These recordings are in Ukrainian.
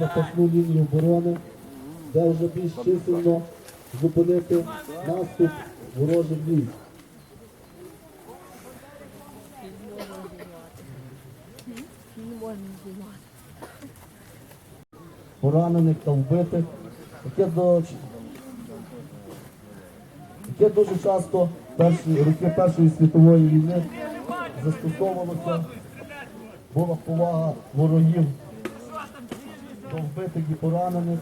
запасну лінію оборони, де вже більш чисельно зупинити наступ ворожих військ. Поранених та вбитих, яке, до, яке дуже часто перші, роки Першої світової війни застосовувалося, була повага ворогів до вбитих і поранених.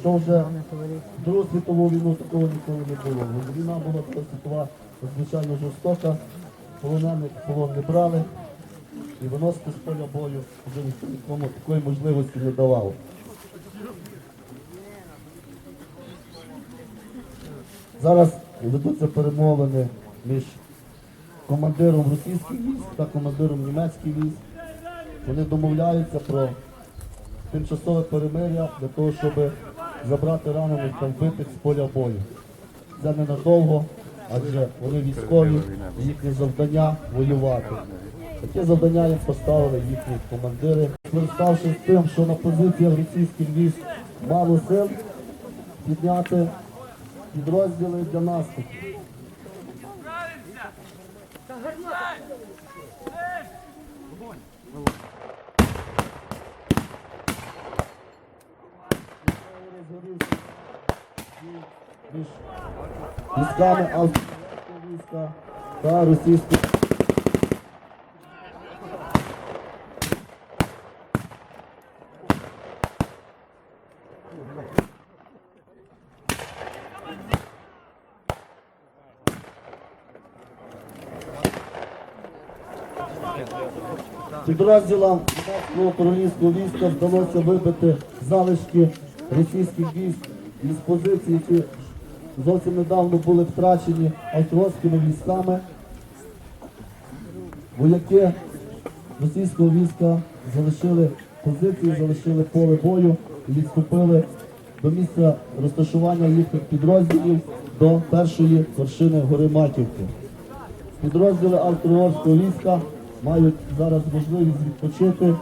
Що вже Другу світову війну такого ніколи не було. Війна була Друга світова надзвичайно жорстока, полонених полон не брали і виносити з поля бою вже ніхто нікому такої можливості не давав. Зараз ведуться перемовини між командиром російських військ та командиром німецьких військ. Вони домовляються про тимчасове перемир'я для того, щоб забрати ранених та вбитих з поля бою. Це ненадовго, адже вони військові, їхнє завдання воювати. Таке завдання їм поставили їхні командири. Скориставшись тим, що на позиціях російських військ мало сил підняти підрозділи для наступу. розгорівся між військами австрійського війська та російського. Підрозділам королівського війська вдалося вибити залишки російських військ із позицій, які зовсім недавно були втрачені австрійськими військами. Вояки російського війська залишили позиції, залишили поле бою і відступили до місця розташування їхніх підрозділів до першої вершини гори Маківки. Підрозділи австро-угорського війська мають зараз можливість відпочити